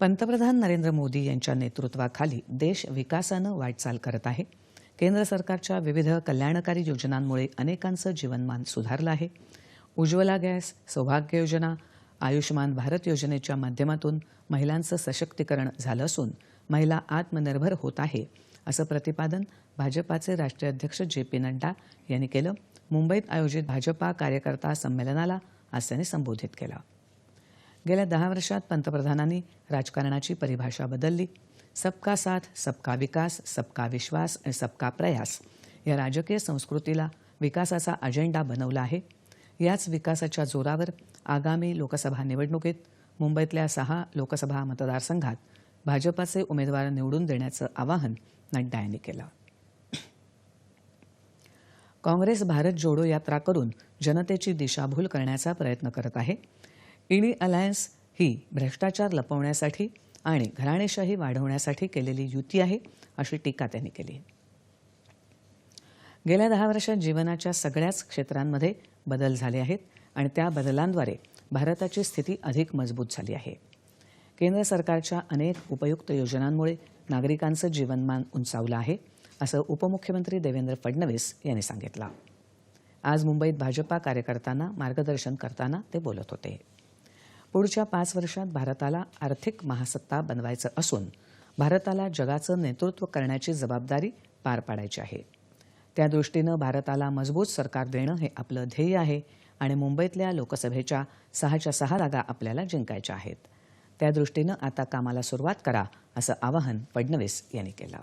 पंतप्रधान नरेंद्र मोदी यांच्या नेतृत्वाखाली देश विकासानं वाटचाल करत आहे. केंद्र सरकारच्या विविध कल्याणकारी योजनांमुळे अनेकांचं जीवनमान सुधारलं आहे. उज्ज्वला गॅस सौभाग्य योजना आयुष्यमान भारत योजनेच्या माध्यमातून महिलांचं सशक्तीकरण झालं असून महिला आत्मनिर्भर होत आहे असं प्रतिपादन भाजपाचे राष्ट्रीय अध्यक्ष जे पी नड्डा यांनी केलं. मुंबईत आयोजित भाजपा कार्यकर्ता संमेलनाला आज त्यांनी संबोधित केलं. गेल्या दहा वर्षात पंतप्रधानांनी राजकारणाची परिभाषा बदलली. सबका साथ सबका विकास सबका विश्वास आणि सबका प्रयास या राजकीय संस्कृतीला विकासाचा अजेंडा बनवला आहे. याच विकासाच्या जोरावर आगामी लोकसभा निवडणुकीत मुंबईतल्या सहा लोकसभा मतदारसंघात भाजपाचे उमेदवार निवडून देण्याचं आवाहन नड्डा यांनी केलं. काँग्रेस भारत जोडो यात्रा करून जनतेची दिशाभूल करण्याचा प्रयत्न करत आहे. इंडी अलायन्स ही भ्रष्टाचार लपवण्यासाठी आणि घराणेशाही वाढवण्यासाठी केलेली युती आहे अशी टीका त्यांनी केली. गेल्या दहा वर्षात जीवनाच्या सगळ्याच क्षेत्रांमध्ये बदल झाले आहेत आणि त्या बदलांद्वारे भारताची स्थिती अधिक मजबूत झाली आहे. केंद्र सरकारच्या अनेक उपयुक्त योजनांमुळे नागरिकांचं जीवनमान उंचावलं आहे असं उपमुख्यमंत्री देवेंद्र फडणवीस यांनी सांगितलं. आज मुंबईत भाजपा कार्यकर्त्यांना मार्गदर्शन करताना ते बोलत होते. पुढच्या पाच वर्षात भारताला आर्थिक महासत्ता बनवायचं असून भारताला जगाचं नेतृत्व करण्याची जबाबदारी पार पाडायची आहे. त्या दृष्टीनं भारताला मजबूत सरकार देणं हे आपलं ध्येय आहे आणि मुंबईतल्या लोकसभेच्या सहाच्या सहा जागा आपल्याला जिंकायच्या आहेत. त्या दृष्टीनं आता कामाला सुरुवात करा असं आवाहन फडणवीस यांनी केलं.